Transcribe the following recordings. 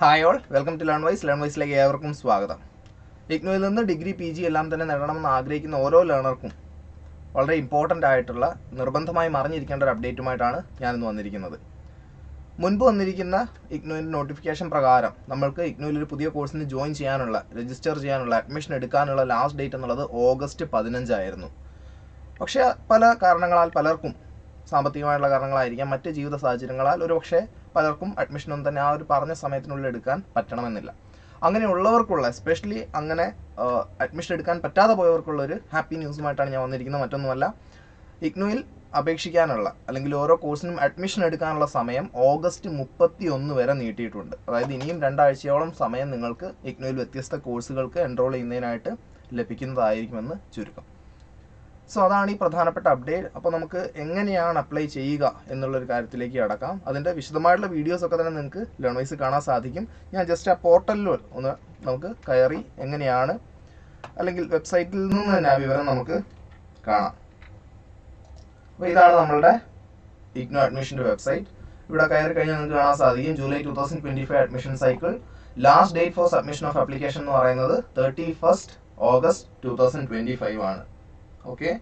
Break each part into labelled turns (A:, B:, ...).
A: Hi all welcome to learn wise learn വൈസിലേക്ക് ഏവർക്കും സ്വാഗതം. ഇഗ്നോയിൽ നിന്ന് ഡിഗ്രി പി ജി എല്ലാം തന്നെ നേടണമെന്ന് ആഗ്രഹിക്കുന്ന ഓരോ ലേണർക്കും വളരെ ഇമ്പോർട്ടന്റ് ആയിട്ടുള്ള നിർബന്ധമായി അറിഞ്ഞിരിക്കേണ്ട ഒരു അപ്ഡേറ്റുമായിട്ടാണ് ഞാനിന്ന് വന്നിരിക്കുന്നത്. മുൻപ് വന്നിരിക്കുന്ന ഇഗ്നുവിന്റെ നോട്ടിഫിക്കേഷൻ പ്രകാരം നമ്മൾക്ക് ഇഗ്നോയിൽ ഒരു പുതിയ കോഴ്സിന് ജോയിൻ ചെയ്യാനുള്ള രജിസ്റ്റർ ചെയ്യാനുള്ള അഡ്മിഷൻ എടുക്കാനുള്ള ലാസ്റ്റ് ഡേറ്റ് എന്നുള്ളത് ഓഗസ്റ്റ് പതിനഞ്ചായിരുന്നു പക്ഷേ പല കാരണങ്ങളാൽ പലർക്കും സാമ്പത്തികമായിട്ടുള്ള കാരണങ്ങളായിരിക്കാം മറ്റ് ജീവിത സാഹചര്യങ്ങളാൽ ഒരു പക്ഷേ പലർക്കും അഡ്മിഷനൊന്നും തന്നെ ആ ഒരു പറഞ്ഞ സമയത്തിനുള്ളിൽ എടുക്കാൻ പറ്റണമെന്നില്ല. അങ്ങനെയുള്ളവർക്കുള്ള എസ്പെഷ്യലി അങ്ങനെ അഡ്മിഷൻ എടുക്കാൻ പറ്റാതെ പോയവർക്കുള്ള ഒരു ഹാപ്പി ന്യൂസുമായിട്ടാണ് ഞാൻ വന്നിരിക്കുന്നത്. മറ്റൊന്നുമല്ല ഇഗ്നുവിൽ അപേക്ഷിക്കാനുള്ള അല്ലെങ്കിൽ ഓരോ കോഴ്സിനും അഡ്മിഷൻ എടുക്കാനുള്ള സമയം ഓഗസ്റ്റ് മുപ്പത്തി ഒന്ന് വരെ നീട്ടിയിട്ടുണ്ട്. അതായത് ഇനിയും രണ്ടാഴ്ചയോളം സമയം നിങ്ങൾക്ക് ഇഗ്നുവിൽ വ്യത്യസ്ത കോഴ്സുകൾക്ക് എൻറോൾ ചെയ്യുന്നതിനായിട്ട് ലഭിക്കുന്നതായിരിക്കുമെന്ന് ചുരുക്കം. സോ അതാണ് ഈ പ്രധാനപ്പെട്ട അപ്ഡേറ്റ് അപ്പോൾ നമുക്ക് എങ്ങനെയാണ് അപ്ലൈ ചെയ്യുക എന്നുള്ളൊരു കാര്യത്തിലേക്ക് കടക്കാം. അതിന്റെ വിശദമായിട്ടുള്ള വീഡിയോസ് ഒക്കെ തന്നെ നിങ്ങൾക്ക് ലേൺവൈസ് കാണാൻ സാധിക്കും. ഞാൻ ജസ്റ്റ് ആ പോർട്ടലിൽ ഒന്ന് നമുക്ക് കയറി എങ്ങനെയാണ് അല്ലെങ്കിൽ വെബ്സൈറ്റിൽ നിന്ന് തന്നെ ആ വിവരം നമുക്ക് കാണാം. അപ്പോൾ ഇതാണ് നമ്മളുടെ ഇഗ്നോ അഡ്മിഷന്റെ വെബ്സൈറ്റ് ഇവിടെ കയറി കഴിഞ്ഞാൽ നിങ്ങൾക്ക് കാണാൻ സാധിക്കും. July two thousand twenty five admission cycle last date for submission of application എന്ന് പറയുന്നത് thirty first August two thousand twenty five ആണ്. ഓക്കെ?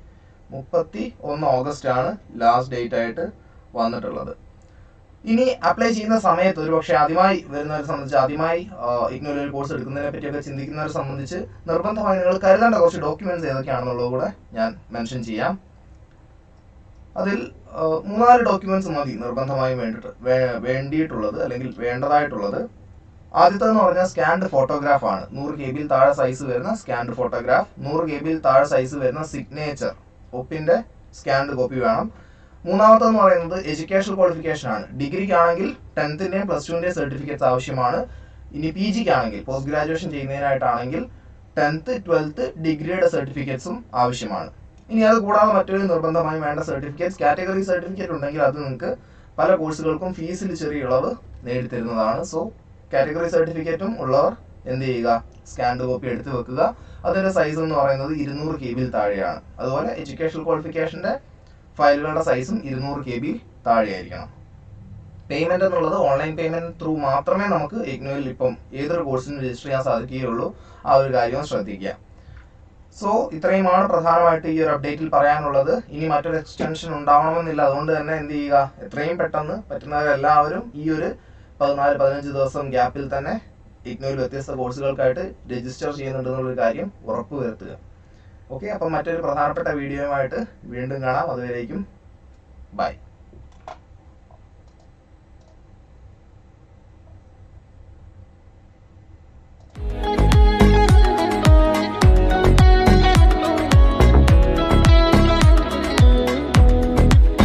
A: മുപ്പത്തി ഒന്ന് ഓഗസ്റ്റ് ആണ് ലാസ്റ്റ് ഡേറ്റ് ആയിട്ട് വന്നിട്ടുള്ളത്. ഇനി അപ്ലൈ ചെയ്യുന്ന സമയത്ത് ഒരു പക്ഷേ ആദ്യമായി വരുന്നവരെ സംബന്ധിച്ച് ആദ്യമായി ഇങ്ങനെ ഒരു കോഴ്സ് എടുക്കുന്നതിനെ പറ്റിയൊക്കെ ചിന്തിക്കുന്നവരെ സംബന്ധിച്ച് നിർബന്ധമായി നിങ്ങൾ കരുതേണ്ട കുറച്ച് ഡോക്യുമെന്റ്സ് ഏതൊക്കെയാണെന്നുള്ളത് കൂടെ ഞാൻ മെൻഷൻ ചെയ്യാം. അതിൽ മൂന്നാൽ ഡോക്യുമെന്റ്സ് മതി നിർബന്ധമായും വേണ്ടിട്ട് വേണ്ടിയിട്ടുള്ളത് അല്ലെങ്കിൽ വേണ്ടതായിട്ടുള്ളത്. ആദ്യത്തേന്ന് പറഞ്ഞാൽ സ്കാൻഡ് ഫോട്ടോഗ്രാഫ് ആണ്. നൂറ് കെ ബിയിൽ താഴെ സൈസ് വരുന്ന സ്കാൻഡ് ഫോട്ടോഗ്രാഫ് നൂറ് കെ ബിയിൽ താഴെ സൈസ് വരുന്ന സിഗ്നേച്ചർ ഒപ്പിന്റെ സ്കാൻഡ് കോപ്പി വേണം. മൂന്നാമത്തെന്ന് പറയുന്നത് എഡ്യൂക്കേഷണൽ ക്വാളിഫിക്കേഷൻ ആണ്. ഡിഗ്രിക്കാണെങ്കിൽ ടെൻത്തിന്റെയും പ്ലസ് ടുവിന്റെയും സർട്ടിഫിക്കറ്റ്സ് ആവശ്യമാണ്. ഇനി പി ജിക്ക് ആണെങ്കിൽ പോസ്റ്റ് ഗ്രാജുവേഷൻ ചെയ്യുന്നതിനായിട്ടാണെങ്കിൽ ടെൻത്ത് ട്വൽത്ത് ഡിഗ്രിയുടെ സർട്ടിഫിക്കറ്റ്സും ആവശ്യമാണ്. ഇനി അത് കൂടാതെ മറ്റൊരു നിർബന്ധമായും വേണ്ട സർട്ടിഫിക്കറ്റ്സ് കാറ്റഗറി സർട്ടിഫിക്കറ്റ് ഉണ്ടെങ്കിൽ അത് നിങ്ങൾക്ക് പല കോഴ്സുകൾക്കും ഫീസിൽ ചെറിയ ഇളവ് നേടിത്തരുന്നതാണ്. സോ കാറ്റഗറി സർട്ടിഫിക്കറ്റും ഉള്ളവർ എന്ത് ചെയ്യുക? സ്കാൻഡ് കോപ്പി എടുത്ത് വെക്കുക. അതിന്റെ സൈസ് എന്ന് പറയുന്നത് ഇരുന്നൂറ് കെ ബിയിൽ താഴെയാണ്. അതുപോലെ എഡ്യൂക്കേഷണൽ ക്വാളിഫിക്കേഷന്റെ ഫയലുകളുടെ സൈസും ഇരുന്നൂറ് കെ ബി താഴെയായിരിക്കണം. പേയ്മെന്റ് എന്നുള്ളത് ഓൺലൈൻ പേയ്മെന്റ് ത്രൂ മാത്രമേ നമുക്ക് ഇഗ്നോയിൽ ഇപ്പം ഏതൊരു കോഴ്സിനും രജിസ്റ്റർ ചെയ്യാൻ സാധിക്കുകയുള്ളൂ. ആ ഒരു കാര്യവും ശ്രദ്ധിക്കുക. സോ ഇത്രയുമാണ് പ്രധാനമായിട്ട് ഈ ഒരു അപ്ഡേറ്റിൽ പറയാനുള്ളത്. ഇനി മറ്റൊരു എക്സ്റ്റൻഷൻ ഉണ്ടാവണമെന്നില്ല. അതുകൊണ്ട് തന്നെ എന്ത് ചെയ്യുക? എത്രയും പെട്ടെന്ന് പറ്റുന്നവരെല്ലാവരും ഈ ഒരു പതിനാല് പതിനഞ്ച് ദിവസം ഗ്യാപ്പിൽ തന്നെ ഇഗ്നോയിൽ വ്യത്യസ്ത കോഴ്സുകൾക്കായിട്ട് രജിസ്റ്റർ ചെയ്യുന്നുണ്ടെന്നുള്ളൊരു കാര്യം ഉറപ്പുവരുത്തുക ഓക്കെ അപ്പം മറ്റൊരു പ്രധാനപ്പെട്ട വീഡിയോയുമായിട്ട് വീണ്ടും കാണാം. അതുവരേക്കും ബൈ